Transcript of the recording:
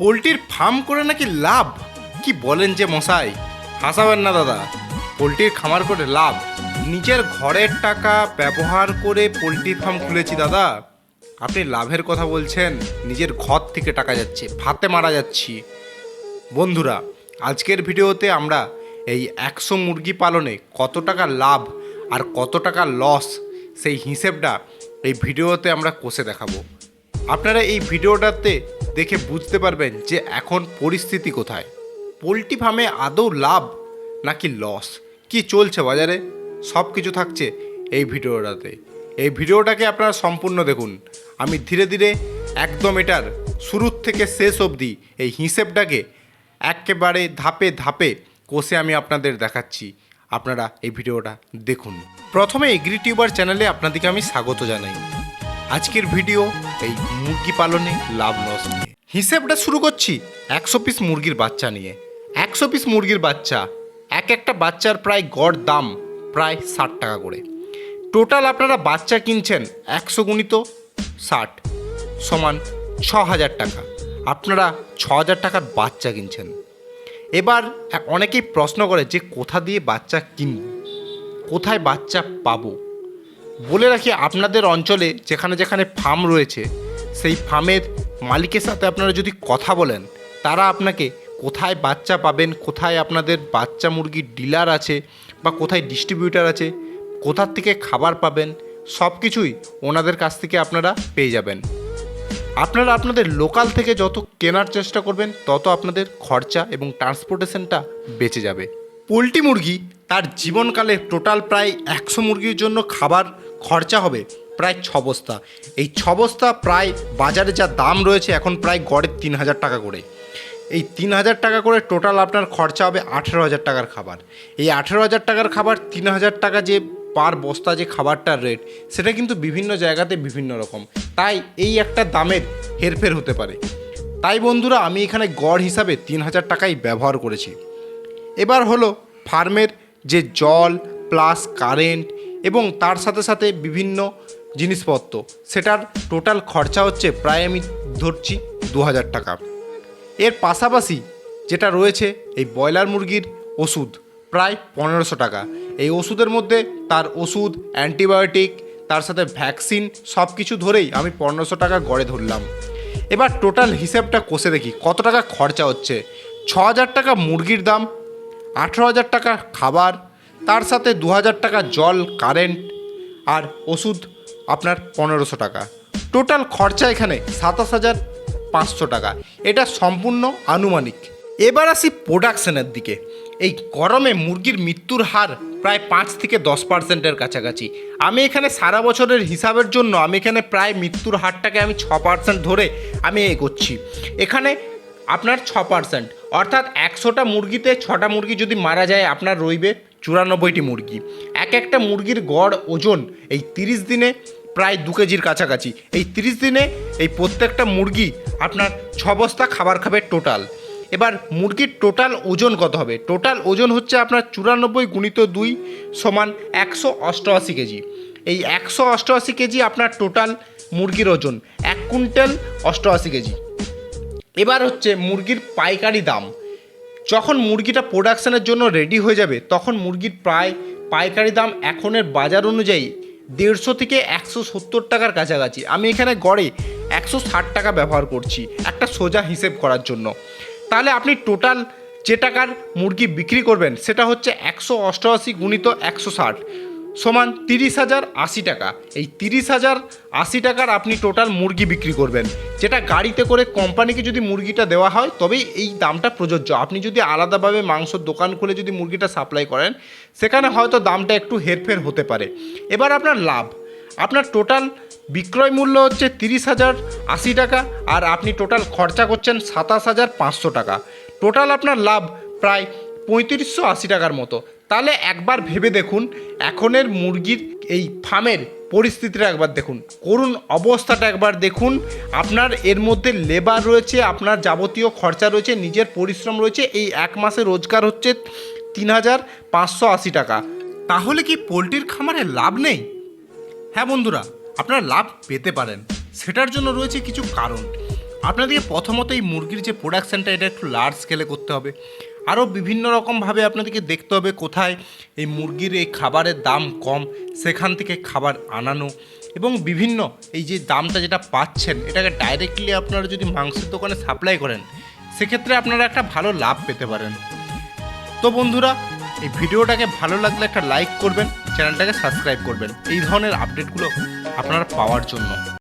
পোলট্রির ফার্ম করে নাকি লাভ? কি বলেন যে মশাই? হাসাবেন না, দাদা। পোলট্রির খামার করে লাভ। নিজের ঘরের টাকা ব্যবহার করে পোলট্রি ফার্ম খুলেছি, দাদা। আপনি লাভের কথা বলছেন, নিজের ঘর থেকে টাকা যাচ্ছে, ভাতে মারা যাচ্ছি। বন্ধুরা, আজকের ভিডিওতে আমরা এই একশো মুরগি পালনে কত টাকা লাভ আর কত টাকা লস, সেই হিসেবটা এই ভিডিওতে আমরা কষে দেখাবো। আপনারা এই ভিডিওটাতে দেখে বুঝতে পারবেন যে এখন পরিস্থিতি কোথায়। পোলট্রি ফার্মে আদৌ লাভ নাকি লস? কি চলছে বাজারে? সব কিছু থাকছে এই ভিডিওটাতে। এই ভিডিওটাকে আপনারা সম্পূর্ণ দেখুন। আমি ধীরে ধীরে একদম এটার শুরুর থেকে শেষ অবধি এই হিসেবটাকে একেবারে ধাপে ধাপে কষে আমি আপনাদের দেখাচ্ছি। আপনারা এই ভিডিওটা দেখুন। প্রথমে এগ্রি টিউবার চ্যানেলে আপনাদেরকে আমি স্বাগত জানাই। আজকের ভিডিও এই মুরগি পালনে লাভ লস হিসেবটা শুরু করছি। একশো পিস মুরগির বাচ্চা নিয়ে। একশো পিস মুরগির বাচ্চা। এক একটা বাচ্চার প্রায় গড় দাম প্রায় ষাট টাকা করে। টোটাল আপনারা বাচ্চা কিনছেন একশো গুণিত ষাট সমান ছ হাজার টাকা। আপনারা ছ হাজার টাকার বাচ্চা কিনছেন। এবার অনেকেই প্রশ্ন করে যে কোথা দিয়ে বাচ্চা কিনব? কোথায় বাচ্চা পাবো? বলে রাখি আপনাদের অঞ্চলে যেখানে যেখানে ফার্ম রয়েছে, সেই ফার্মের মালিকের সাথে আপনারা যদি কথা বলেন, তারা আপনাকে কোথায় বাচ্চা পাবেন, কোথায় আপনাদের বাচ্চা মুরগির ডিলার আছে বা কোথায় ডিস্ট্রিবিউটার আছে, কোথার থেকে খাবার পাবেন, সব কিছুই ওনাদের কাছ থেকে আপনারা পেয়ে যাবেন। আপনারা আপনাদের লোকাল থেকে যত কেনার চেষ্টা করবেন, তত আপনাদের খরচা এবং ট্রান্সপোর্টেশনটা বেঁচে যাবে। পোলট্রি মুরগি তার জীবনকালে টোটাল প্রায় একশো মুরগির জন্য খাবার খরচা হবে। প্রায় ছ বস্তা এই ছ বস্তা প্রায় বাজারে যা দাম রয়েছে এখন প্রায় গড়ে তিন হাজার টাকা করে। এই তিন হাজার টাকা করে টোটাল আপনার খরচা হবে আঠেরো হাজার টাকার খাবার। এই আঠেরো হাজার টাকার খাবার তিন হাজার টাকা যে পার বস্তা যে খাবারটার রেট সেটা কিন্তু বিভিন্ন জায়গাতে বিভিন্ন রকম। তাই এই একটা দামের হেরফের হতে পারে। তাই বন্ধুরা, আমি এখানে গড় হিসাবে তিন হাজার টাকাই ব্যবহার করেছি। এবার হলো ফার্মের যে জল প্লাস কারেন্ট এবং তার সাথে সাথে বিভিন্ন জিনিসপত্র। সেটার টোটাল খরচা হচ্ছে প্রায় আমি ধরছি দু হাজার টাকা। এর পাশাপাশি যেটা রয়েছে, এই ব্রয়লার মুরগির ওষুধ, প্রায় পনেরোশো টাকা। এই ওষুধের মধ্যে তার ওষুধ, অ্যান্টিবায়োটিক, তার সাথে ভ্যাকসিন সব কিছু ধরেই আমি পনেরোশো টাকা গড়ে ধরলাম। এবার টোটাল হিসেবটা কষে দেখি, কত টাকা খরচা হচ্ছে? ছ হাজার টাকা মুরগির দাম, আঠেরো হাজার টাকা খাবার, তার সাথে দু হাজার টাকা জল কারেন্ট আর ওষুধ আপনার পনেরোশো টাকা। টোটাল খরচা এখানে সাতাশ হাজার পাঁচশো টাকা। এটা সম্পূর্ণ আনুমানিক। এবার আসি প্রোডাকশনের দিকে। এই গরমে মুরগির মৃত্যুর হার প্রায় পাঁচ থেকে দশ পার্সেন্টের কাছাকাছি। আমি এখানে সারা বছরের হিসাবের জন্য আমি এখানে প্রায় মৃত্যুর হারটাকে আমি ছ পার্সেন্ট ধরে আমি এগোচ্ছি। এখানে আপনার ছ পার্সেন্ট অর্থাৎ একশোটা মুরগিতে ছটা মুরগি যদি মারা যায়, আপনার রইবে চুরানব্বইটি মুরগি। এক একটা মুরগির গড় ওজন এই তিরিশ দিনে প্রায় দু কেজির কাছাকাছি। এই তিরিশ দিনে এই প্রত্যেকটা মুরগি আপনার ছ বস্তা খাবার খাবে টোটাল। এবার মুরগির টোটাল ওজন কত হবে? টোটাল ওজন হচ্ছে আপনার চুরানব্বই গুণিত দুই সমান একশো অষ্টআশি কেজি। এই একশো অষ্টআশি কেজি আপনার টোটাল মুরগির ওজন, এক কুইন্টাল অষ্টআশি কেজি। এবার হচ্ছে মুরগির পাইকারি দাম। যখন মুরগিটা প্রোডাকশানের জন্য রেডি হয়ে যাবে, তখন মুরগির প্রায় পাইকারি দাম এখনের বাজার অনুযায়ী দেড়শো থেকে একশো সত্তর টাকার কাছাকাছি। আমি এখানে গড়ে একশো ষাট টাকা ব্যবহার করছি, একটা সোজা হিসেব করার জন্য। তাহলে আপনি টোটাল যে টাকার মুরগি বিক্রি করবেন, সেটা হচ্ছে একশো অষ্টআশি গুণিত একশো ষাট। সমান তিরিশ হাজার আশি টাকা। এই তিরিশ হাজার আশি টাকার আপনি টোটাল মুরগি বিক্রি করবেন। যেটা গাড়িতে করে কোম্পানিকে যদি মুরগিটা দেওয়া হয়, তবেই এই দামটা প্রযোজ্য। আপনি যদি আলাদাভাবে মাংসর দোকান খুলে যদি মুরগিটা সাপ্লাই করেন, সেখানে হয়তো দামটা একটু হেরফের হতে পারে। এবার আপনার লাভ। আপনার টোটাল বিক্রয় মূল্য হচ্ছে তিরিশ হাজার আশি টাকা, আর আপনি টোটাল খরচা করছেন সাতাশ হাজার পাঁচশো টাকা। টোটাল আপনার লাভ প্রায় পঁয়ত্রিশশো আশি টাকার মতো। তাহলে একবার ভেবে দেখুন, এখনের মুরগির এই ফার্মের পরিস্থিতিটা একবার দেখুন। করুন অবস্থাটা একবার দেখুন। আপনার এর মধ্যে লেবার রয়েছে, আপনার যাবতীয় খরচা রয়েছে, নিজের পরিশ্রম রয়েছে, এই এক মাসে রোজগার হচ্ছে তিন হাজার পাঁচশো আশি টাকা। তাহলে কি পোলট্রির খামারে লাভ নেই? হ্যাঁ বন্ধুরা, আপনারা লাভ পেতে পারেন। সেটার জন্য রয়েছে কিছু কারণ। আপনাদেরকে প্রথমত এই মুরগির যে প্রোডাকশানটা এটা একটু লার্জ স্কেলে করতে হবে। আরও বিভিন্ন রকমভাবে আপনাদেরকে দেখতে হবে কোথায় এই মুরগির এই খাবারের দাম কম, সেখান থেকে খাবার আনানো এবং বিভিন্ন এই যে দামটা যেটা পাচ্ছেন, এটাকে ডাইরেক্টলি আপনারা যদি মাংসের দোকানে সাপ্লাই করেন, সেক্ষেত্রে আপনারা একটা ভালো লাভ পেতে পারেন। তো বন্ধুরা, এই ভিডিওটাকে ভালো লাগলে একটা লাইক করবেন, চ্যানেলটাকে সাবস্ক্রাইব করবেন। এই ধরনের আপডেটগুলো আপনারা পাওয়ার জন্য।